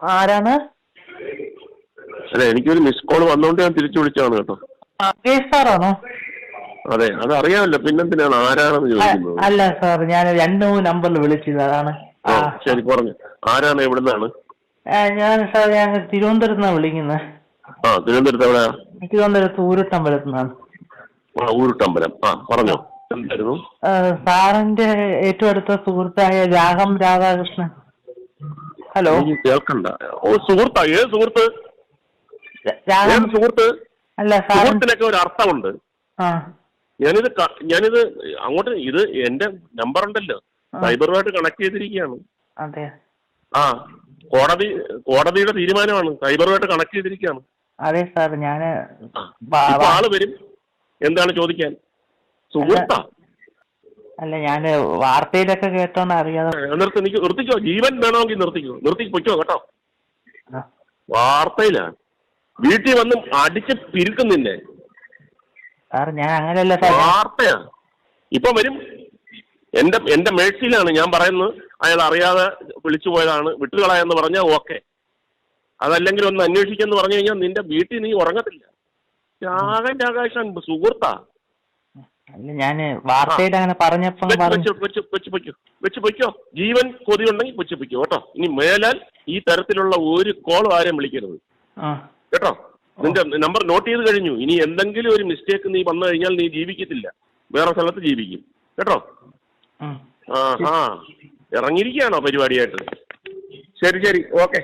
ആരാണ്? അല്ല എനിക്കൊരു മിസ് കോൾ വന്നോണ്ട് ഞാൻ തിരിച്ചു വിളിച്ചാണ് കേട്ടോ. ആ, സാറാണോ അതെ അത് അറിയാമല്ലോ പിന്നെന്തിനാണ് ആരാണെന്ന് ചോദിക്കുന്നത്. അല്ല സാർ ഞാൻ രണ്ട് മൂന്ന് നമ്പറിൽ വിളിച്ചത് അതാണ്. ആ ആ. ശരി പറഞ്ഞു. ആരാണ് എവിടുന്നാണ് ആ, ഞാൻ സാർ ഞാൻ തിരുവനന്തപുരത്ത് നിന്നാണ് വിളിക്കുന്നത് ആ തിരുവനന്തപുരത്ത് എവിടെയാ? തിരുവനന്തപുരത്ത് ഊരുട്ടമ്പലത്ത് നിന്നാണ് ആ ഊരുട്ടമ്പലം. ആ പറഞ്ഞോ. എന്തായിരുന്നു സാറിന്റെ ഏറ്റവും അടുത്ത സുഹൃത്തായ രാഗം രാധാകൃഷ്ണൻ. ഹലോ. കേൾക്കണ്ട. ഓ സുഹൃത്താ ഏത് സുഹൃത്ത്? ഏത് സുഹൃത്ത്? സുഹൃത്തിനൊക്കെ ഒരു അർത്ഥമുണ്ട്. ഞാനിത് ഞാനിത് അങ്ങോട്ട് ഇത് എന്റെ നമ്പർ ഉണ്ടല്ലോ. സൈബറുമായിട്ട് കണക്ട് ചെയ്തിരിക്കുകയാണ്. ആ കോടതി കോടതിയുടെ തീരുമാനമാണ്. സൈബറുമായിട്ട് കണക്ട് ചെയ്തിരിക്കുകയാണ്. അതെ സാർ. ഞാൻ. ആൾ വരും. എന്താണ് ചോദിക്കാൻ? സുഹൃത്താ. അല്ല ഞാൻ വാർത്തയിലൊക്കെ കേട്ടോന്ന് അറിയാതെ നിർത്തി നിർത്തിക്കോ. ജീവൻ വേണമെങ്കിൽ നിർത്തിക്കോ. നിർത്തി പൊയ്ക്കോ കേട്ടോ. വാർത്തയിലാണ് വീട്ടിൽ വന്ന് അടിച്ച് പിരുക്കുന്നില്ലേ സാർ ഞാൻ അങ്ങനെയല്ല സാർ വാർത്തയാ. ഇപ്പൊ വരും. എന്റെ എന്റെ മേഴ്സിയിലാണ് ഞാൻ പറയുന്നത്. അയാൾ അറിയാതെ വിളിച്ചു പോയതാണ്. വിട്ടുകളയെന്ന് പറഞ്ഞാൽ ഓക്കെ. അതല്ലെങ്കിൽ ഒന്ന് അന്വേഷിക്കെന്ന് പറഞ്ഞു കഴിഞ്ഞാൽ നിന്റെ വീട്ടിൽ നീ ഉറങ്ങത്തില്ല. രാഗൻ രാകാശൻ സുഹൃത്താ. അല്ല ഞാൻ വാർത്തയിൽ അങ്ങനെ പറഞ്ഞപ്പോ വെച്ച് പറഞ്ഞു. വെച്ച് വെച്ച് പൊയ്ക്കോ ജീവൻ വെച്ച് കേട്ടോ. ഇനി മേലാൽ ഈ തരത്തിലുള്ള ഒരു കോളും ആരെയും വിളിക്കരുത്. ആ. കേട്ടോ? നിന്റെ നമ്പർ നോട്ട് ചെയ്ത് കഴിഞ്ഞു. ഇനി എന്തെങ്കിലും ഒരു മിസ്റ്റേക്ക് നീ വന്നു കഴിഞ്ഞാൽ നീ ജീവിക്കത്തില്ല. വേറെ സ്ഥലത്ത് ജീവിക്കും. കേട്ടോ. ആ. ആ ഇറങ്ങിയിരിക്കുകയാണോ പരിപാടിയായിട്ട്? ശരി ശരി. ഓക്കെ.